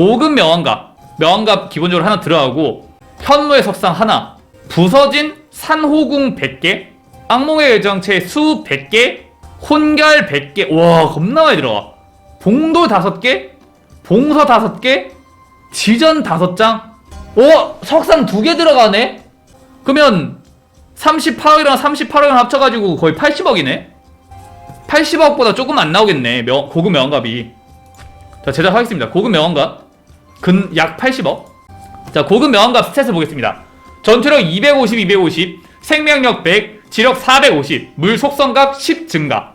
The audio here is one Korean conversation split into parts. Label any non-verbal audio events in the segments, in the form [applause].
고급 명왕갑. 명왕갑 기본적으로 하나 들어가고 현무의 석상 하나 부서진 산호궁 100개 악몽의 예정체 수 100개 혼결 100개. 와 겁나 많이 들어가. 봉돌 5개 봉서 5개 지전 5장. 오 석상 2개 들어가네? 그러면 38억이랑 38억이랑 합쳐가지고 거의 80억이네? 80억보다 조금 안 나오겠네 명- 고급 명왕갑이. 자 제작하겠습니다. 고급 명왕갑 근 약 80억? 자 고급 명왕갑 스탯을 보겠습니다. 전투력 250 250 생명력 100 지력 450 물 속성갑 10 증가.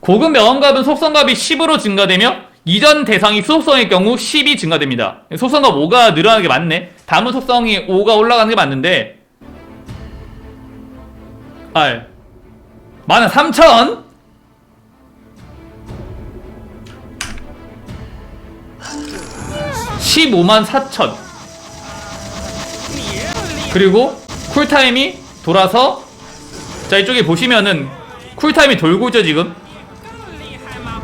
고급 명왕갑은 속성갑이 10으로 증가되며 이전 대상이 수속성의 경우 10이 증가됩니다. 속성갑 5가 늘어나는 게 맞네. 다문 속성이 5가 올라가는 게 맞는데. 알. 만원 3천 15만 4천. 그리고 쿨타임이 돌아서 자 이쪽에 보시면은 쿨타임이 돌고 있죠 지금?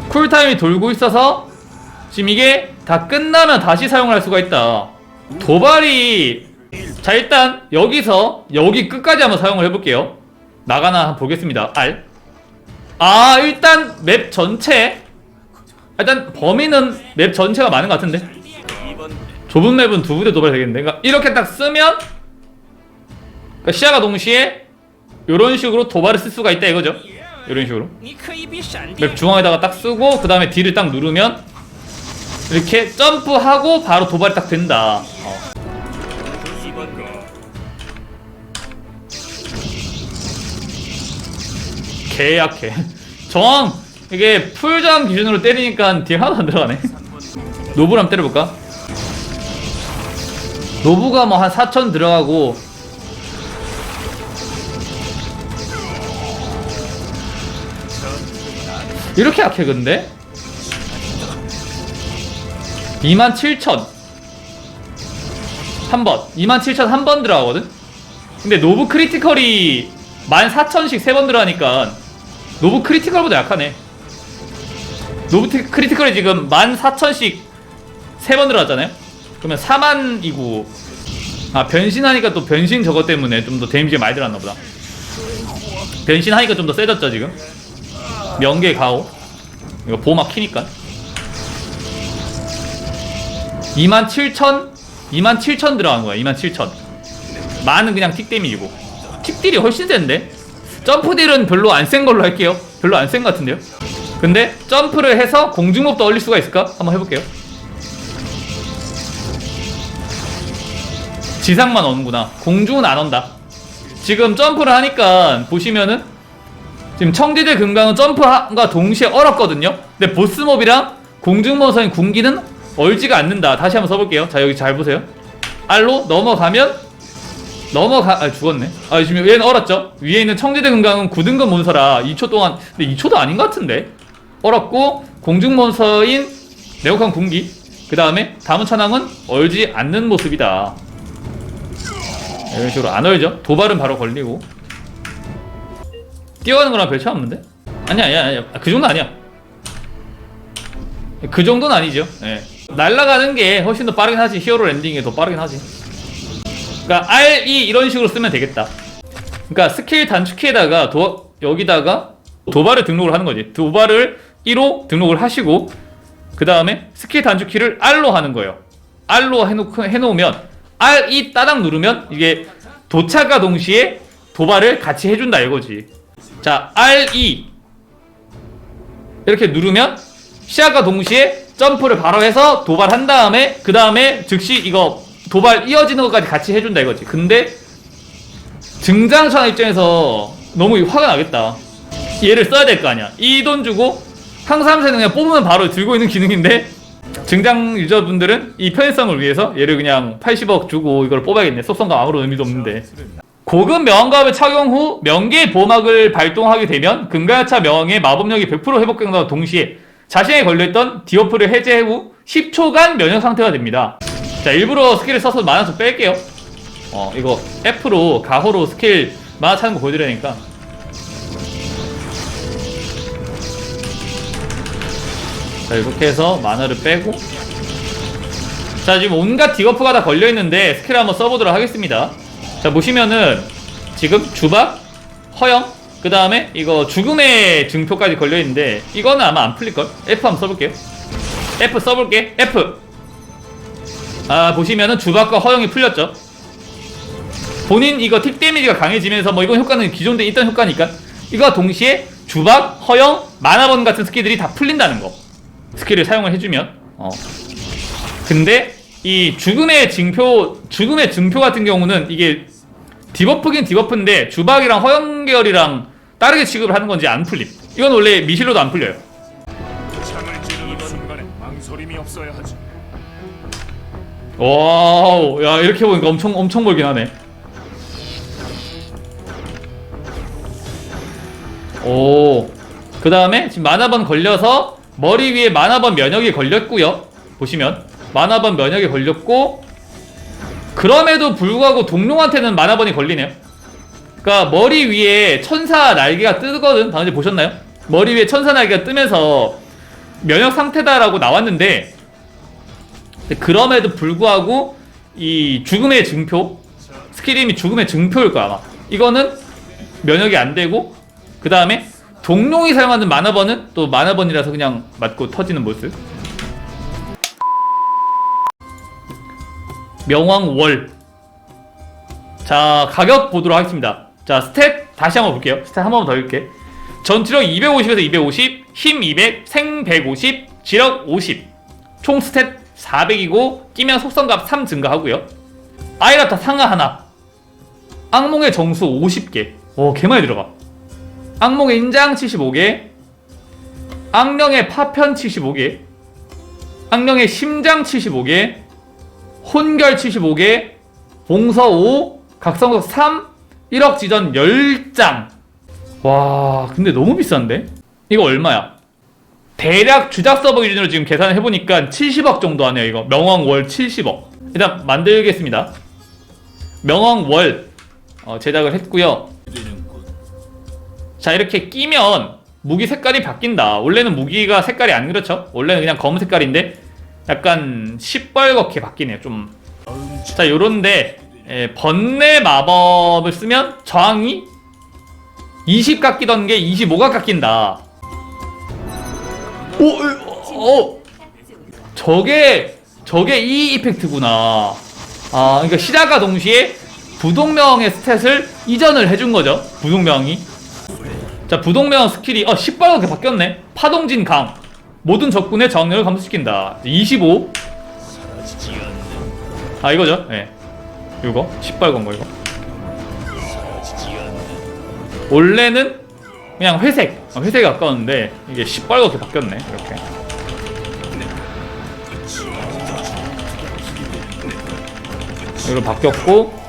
쿨타임이 돌고 있어서 지금 이게 다 끝나면 다시 사용을 할 수가 있다. 도발이 자 일단 여기서 여기 끝까지 한번 사용을 해볼게요. 나가나 한번 보겠습니다. R 아 일단 맵 전체 일단 범위는 맵 전체가 많은 것 같은데 좁은 맵은 두 부대 도발 되겠는데? 그러니까 이렇게 딱 쓰면 그러니까 시야가 동시에 이런 식으로 도발을 쓸 수가 있다 이거죠. 이런 식으로 맵 중앙에다가 딱 쓰고 그 다음에 D를 딱 누르면 이렇게 점프하고 바로 도발이 딱 된다. 어. 개약해. 정 이게 풀장 기준으로 때리니까 딜 하나도 안 들어가네. [laughs] 노브람 때려볼까? 노브가 뭐 한 4천 들어가고 이렇게 약해 근데? 27,000 한번 27,000 한 번 들어가거든? 근데 노브 크리티컬이 14,000씩 세 번 들어가니까 노브 크리티컬보다 약하네 노브 티- 크리티컬이 지금 14,000씩 세 번 들어갔잖아요? 그러면 4만이고 아 변신하니까 또 변신 저거 때문에 좀 더 데미지가 많이 들어갔나 보다. 변신하니까 좀 더 세졌죠 지금? 명계 가오. 이거 보호막 키니까. 27,000 27,000 들어간 거야 27,000 만은 그냥 틱 데미지고. 틱 딜이 훨씬 센데? 점프 딜은 별로 안 센 걸로 할게요. 별로 안 센 것 같은데요? 근데 점프를 해서 공중목도 올릴 수가 있을까? 한번 해볼게요 지상만 오는구나 공중은 안 온다 지금 점프를 하니까 보시면은 지금 청지대 금강은 점프가 동시에 얼었거든요. 근데 보스몹이랑 공중모선인 군기는 얼지가 않는다. 다시 한번 써볼게요. 자 여기 잘 보세요. R로 넘어가면 넘어가 아 죽었네. 아 지금 얘는 얼었죠. 위에 있는 청지대 금강은 9등급 몬서라 2초 동안 근데 2초도 아닌 것 같은데 얼었고 공중몬서인 네오칸 군기 그 다음에 다문 천왕은 얼지 않는 모습이다. 이런 식으로 안 얼죠. 도발은 바로 걸리고 뛰어가는 거랑 별 차이 없는데? 아니야, 아니야, 아니야. 아, 그 정도 아니야. 그 정도는 아니죠. 예. 날아가는 게 훨씬 더 빠르긴 하지. 히어로 랜딩이 더 빠르긴 하지. 그러니까 RE 이런 식으로 쓰면 되겠다. 그러니까 스킬 단축키에다가 도, 여기다가 도발을 등록을 하는 거지. 도발을 1호 등록을 하시고 그 다음에 스킬 단축키를 R로 하는 거예요. R로 해놓고, 해놓으면 RE 따당 누르면 이게 도착과 동시에 도발을 같이 해준다 이거지. 자, RE 이렇게 누르면 시작과 동시에 점프를 바로 해서 도발한 다음에 그 다음에 즉시 이거 도발 이어지는 것까지 같이 해준다 이거지. 근데 증장차 입장에서 너무 화가 나겠다. 얘를 써야 될 거 아니야. 이 돈 주고 항삼세는 그냥 뽑으면 바로 들고 있는 기능인데 증장 유저분들은 이 편의성을 위해서 얘를 그냥 80억 주고 이걸 뽑아야겠네. 속성감 아무런 의미도 없는데. 고급 명왕갑을 착용 후 명계 보막을 발동하게 되면 금가야차 명왕의 마법력이 100% 회복된과 동시에 자신에 걸려있던 디오프를 해제 후 10초간 면역 상태가 됩니다. 자 일부러 스킬을 써서 만화수 뺄게요. 어 이거 F로 가호로 스킬 만화 차는 거 보여드리니까 자 이렇게 해서 만화를 빼고. 자 지금 온갖 디버프가 다 걸려있는데 스킬 한번 써보도록 하겠습니다. 자 보시면은 지금 주박 허영 그 다음에 이거 죽음의 증표까지 걸려있는데 이거는 아마 안 풀릴걸? F 한번 써볼게요. F 써볼게. F. 아 보시면은 주박과 허영이 풀렸죠. 본인 이거 틱 데미지가 강해지면서 뭐 이건 효과는 기존에 있던 효과니까. 이거와 동시에 주박, 허영, 만화번 같은 스킬들이 다 풀린다는 거 스킬을 사용을 해주면 어. 근데 이 죽음의 증표 죽음의 증표 같은 경우는 이게 디버프긴 디버프인데 주박이랑 허영 계열이랑 다르게 취급을 하는 건지 안 풀림 이건 원래 미실로도 안 풀려요 창을 찌르는 순간에 망설임이 없어야 하지. 와우 야 이렇게 보니까 엄청 엄청 멀긴 하네 오그 다음에 지금 만화번 걸려서 머리 위에 만화번 면역이 걸렸고요. 보시면 만화번 면역이 걸렸고 그럼에도 불구하고 동룡한테는 만화번이 걸리네요. 그니까 머리 위에 천사 날개가 뜨거든. 방금 보셨나요? 머리 위에 천사 날개가 뜨면서 면역 상태다라고 나왔는데 그럼에도 불구하고 이 죽음의 증표 스킬 이름이 죽음의 증표일 거야 아마. 이거는 면역이 안 되고 그 다음에 동룡이 사용하는 만화번은 또 만화번이라서 그냥 맞고 터지는 모습. 명왕월. 자 가격 보도록 하겠습니다. 자 스탯 다시 한번 볼게요. 스탯 한 번 더 읽게. 전투력 250에서 250 힘 200 생 150 지력 50 총 스탯 400이고 끼면 속성값 3 증가하고요. 아이라타 상하 하나. 악몽의 정수 50개. 오 개많이 들어가 악몽의 인장 75개 악령의 파편 75개 악령의 심장 75개 혼결 75개 봉서 5 각성석 3 1억 지전 10장. 와 근데 너무 비싼데? 이거 얼마야? 대략 주작 서버 기준으로 지금 계산을 해보니까 70억 정도 하네요 이거. 명왕 월 70억. 일단 만들겠습니다. 명왕 월 어, 제작을 했고요 자 이렇게 끼면 무기 색깔이 바뀐다 원래는 무기가 색깔이 안 그렇죠 원래는 그냥 검은 색깔인데 약간 시뻘겋게 바뀌네요 좀자 요런데 예, 번뇌 마법을 쓰면 저항이 20 깎이던 게 25가 깎인다 오, 오, 오. 저게 저게 이 이펙트구나. 아, 그러니까 시작과 동시에 부동명의 스탯을 이전을 해준 거죠. 부동명이. 자, 부동명 스킬이 어 10발밖에 바뀌었네. 파동진 강. 모든 적군의 정력을 감소시킨다. 25. 아 이거죠. 예. 네. 이거 10발 건거 이거. 원래는 그냥 회색, 어, 회색에 가까웠는데 이게 시뻘겋게 바뀌었네. 이렇게. 이로 바뀌었고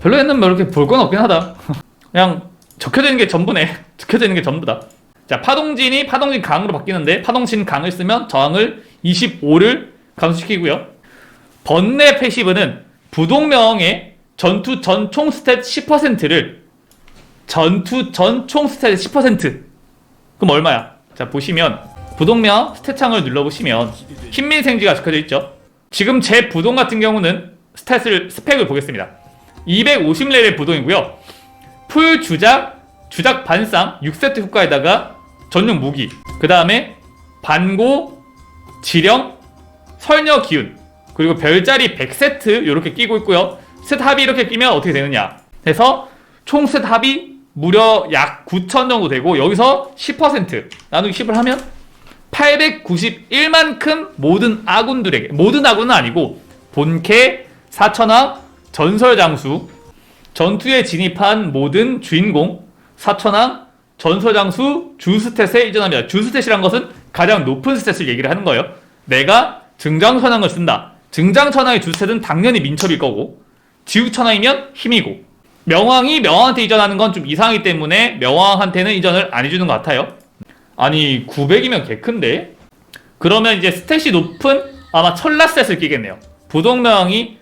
별로 얘는 뭐 이렇게 볼 건 없긴 하다. [laughs] 그냥 적혀져 있는 게 전부네. [laughs] 적혀져 있는 게 전부다. 자, 파동진이 파동진 강으로 바뀌는데 파동진 강을 쓰면 저항을 25를 감소시키고요. 번뇌 패시브는 부동명의 전투 전총 스탯 10%를 전투 전총 스탯의 10% 그럼 얼마야? 자 보시면 부동명 스탯창을 눌러보시면 흰민생지가 적혀져 있죠 지금 제 부동 같은 경우는 스탯을 스펙을 보겠습니다 250레벨 부동이고요 풀 주작 주작 반쌍 6세트 효과에다가 전용 무기. 그 다음에 반고 지령 설녀 기운. 그리고 별자리 100세트 이렇게 끼고 있고요. 스탯 합이 이렇게 끼면 어떻게 되느냐? 그래서 총 스탯 합이 무려 약 9천 정도 되고 여기서 10% 나누기 10을 하면 891만큼 모든 아군들에게 모든 아군은 아니고 본캐, 사천왕, 전설장수 전투에 진입한 모든 주인공 사천왕, 전설장수, 주스탯에 이전합니다. 주스탯이란 것은 가장 높은 스탯을 얘기를 하는 거예요. 내가 증장천왕을 쓴다. 증장천왕의 주스탯은 당연히 민첩일 거고 지우천왕이면 힘이고 명왕이 명왕한테 이전하는 건 좀 이상하기 때문에 명왕한테는 이전을 안 해주는 것 같아요. 아니 900이면 개 큰데? 그러면 이제 스탯이 높은 아마 철라셋을 끼겠네요. 부동명이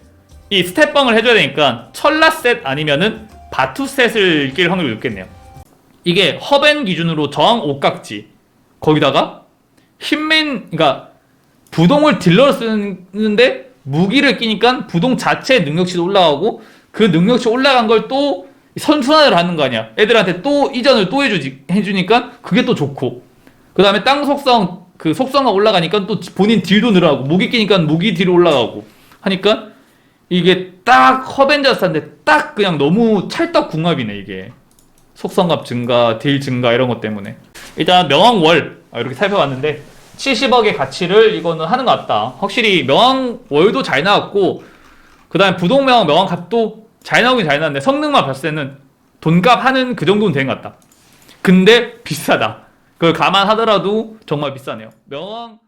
이 스탯뻥을 해줘야 되니까 철라셋 아니면은 바투셋을 낄 확률이 높겠네요. 이게 허벤 기준으로 저항 옥각지 거기다가 힘맨 그러니까 부동을 딜러로 쓰는데 무기를 끼니까 부동 자체의 능력치도 올라가고 그 능력치 올라간 걸 또 선순환을 하는 거 아니야. 애들한테 또 이전을 또 해주지, 해주니까 그게 또 좋고. 그 다음에 땅 속성, 그 속성가 올라가니까 또 본인 딜도 늘어나고, 무기 끼니까 무기 딜 올라가고. 하니까 이게 딱 허벤져스한테 딱 그냥 너무 찰떡궁합이네, 이게. 속성값 증가, 딜 증가 이런 것 때문에. 일단 명왕월 아, 이렇게 살펴봤는데 70억의 가치를 이거는 하는 것 같다. 확실히 명왕월도 잘 나왔고 그 다음에 부동명왕 명왕값도 잘 나오긴 잘 나왔는데 성능만 봤을 때는 돈값 하는 그 정도는 된것 같다. 근데 비싸다. 그걸 감안하더라도 정말 비싸네요. 명왕